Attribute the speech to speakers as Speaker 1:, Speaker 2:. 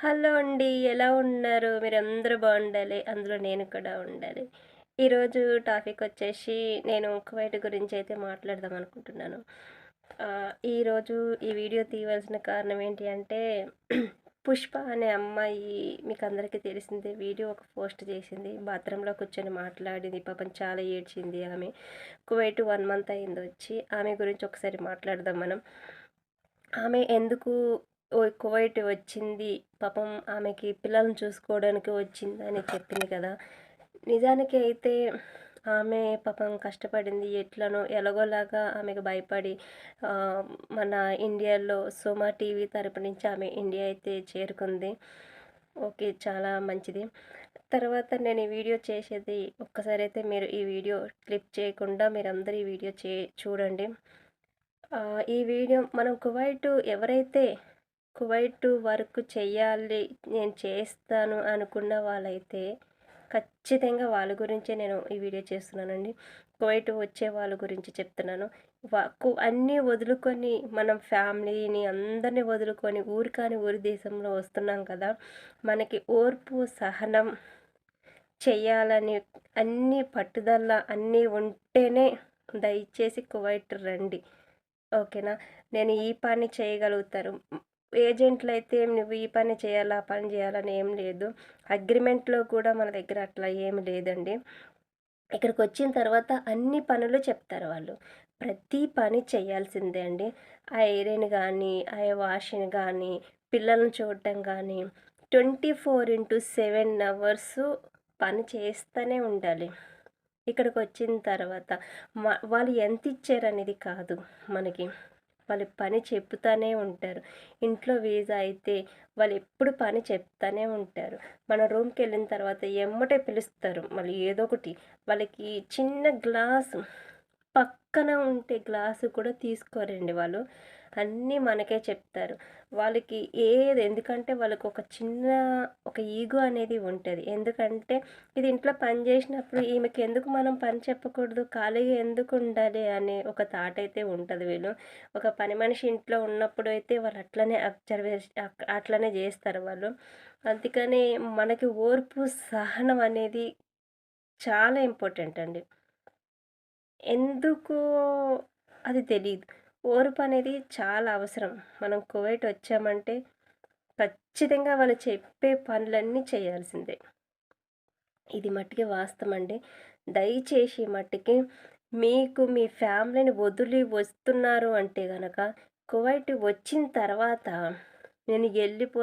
Speaker 1: Hello అండి ఎలా ఉన్నారు? మీరు అందరూ బాగుండాలి అందులో నేను కూడా ఉండాలి. ఈరోజు టాపిక్ వచ్చేసి నేను కువైట్ గురించి అయితే మాట్లాడదాం అనుకుంటున్నాను. ఈరోజు ఈ వీడియో తీయవలసిన కారణం ఏంటి అంటే పుష్ప అనే అమ్మాయి మీకు అందరికీ తెలిసిందే వీడియో ఒక పోస్ట్ చేసింది బాత్రూంలో కూర్చొని మాట్లాడింది పాపం చాలా ఏడ్చింది ఆమె. కువైట్ వన్ మంత్ అయింది వచ్చి ఆమె గురించి ఒకసారి మాట్లాడదాం మనం. ఆమె ఎందుకు కువైట్ వచ్చింది. పాపం ఆమెకి పిల్లల్ని చూసుకోవడానికి వచ్చింది అని చెప్పింది కదా. నిజానికి అయితే ఆమె పాపం కష్టపడింది. ఎట్లనో ఎలాగోలాగా ఆమెకు భయపడి మన ఇండియాలో సోమా టీవీ తరపు నుంచి ఆమె ఇండియా అయితే చేరుకుంది. ఓకే చాలా మంచిది. తర్వాత నేను ఈ వీడియో చేసేది ఒక్కసారి అయితే మీరు ఈ వీడియో క్లిప్ చేయకుండా మీరందరూ ఈ వీడియో చే చూడండి. ఈ వీడియో మనం కువైట్ ఎవరైతే కువైట్ వర్క్ చేయాలి నేను చేస్తాను అనుకున్న వాళ్ళైతే ఖచ్చితంగా వాళ్ళ గురించే నేను ఈ వీడియో చేస్తున్నానండి. కువైట్ వచ్చే వాళ్ళ గురించి చెప్తున్నాను. అన్నీ వదులుకొని మనం ఫ్యామిలీని అందరినీ వదులుకొని ఊరు కాని ఊరి దేశంలో వస్తున్నాం కదా మనకి ఓర్పు సహనం చేయాలని అన్నీ పట్టుదల అన్నీ ఉంటేనే దయచేసి కువైట్ రండి. ఓకేనా? నేను ఈ పని చేయగలుగుతారు ఏజెంట్లు అయితే నువ్వు ఈ పని చేయాలా ఆ పని చేయాలని ఏం లేదు. అగ్రిమెంట్లో కూడా మన దగ్గర అట్లా ఏం లేదండి. ఇక్కడికి వచ్చిన తర్వాత అన్ని పనులు చెప్తారు వాళ్ళు. ప్రతి పని చేయాల్సిందే అండి. ఆ ఐరన్ కానీ ఆ వాషింగ్ కానీ పిల్లల్ని చూడటం కానీ twenty four into seven hours పని చేస్తూనే ఉండాలి. ఇక్కడికి వచ్చిన తర్వాత మా వాళ్ళు ఎంత ఇచ్చారనేది కాదు మనకి. వాళ్ళు పని చెప్తానే ఉంటారు. ఇంట్లో వీసా అయితే వాళ్ళు ఎప్పుడు పని చెప్తానే ఉంటారు. మన రూమ్కి వెళ్ళిన తర్వాత ఎమ్మటే పిలుస్తారు. మళ్ళీ ఏదో ఒకటి వాళ్ళకి చిన్న గ్లాస్ పక్కన ఉంటే గ్లాసు కూడా తీసుకోరండి వాళ్ళు. అన్నీ మనకే చెప్తారు. వాళ్ళకి ఏది ఎందుకంటే వాళ్ళకి ఒక చిన్న ఒక ఈగో అనేది ఉంటుంది. ఎందుకంటే ఇది ఇంట్లో పని చేసినప్పుడు ఈమెకి ఎందుకు మనం పని చెప్పకూడదు? ఖాళీగా ఎందుకు ఉండాలి అనే ఒక థాట్ అయితే ఉంటుంది వీళ్ళు. ఒక పని మనిషి ఇంట్లో ఉన్నప్పుడు అయితే వాళ్ళు అట్లనే అబ్జర్వేషన్ అట్లనే చేస్తారు వాళ్ళు. అందుకని మనకి ఓర్పు సహనం అనేది చాలా ఇంపార్టెంట్ అండి. ఎందుకు అది తెలియదు ఓర్పు అనేది చాలా అవసరం. మనం కువైట్ వచ్చామంటే ఖచ్చితంగా వాళ్ళు చెప్పే పనులన్నీ చేయాల్సిందే. ఇది మట్టికి వాస్తవం అండి. దయచేసి మట్టికి మీకు మీ ఫ్యామిలీని వదిలి వస్తున్నారు అంటే కనుక కువైట్ వచ్చిన తర్వాత నేను వెళ్ళిపో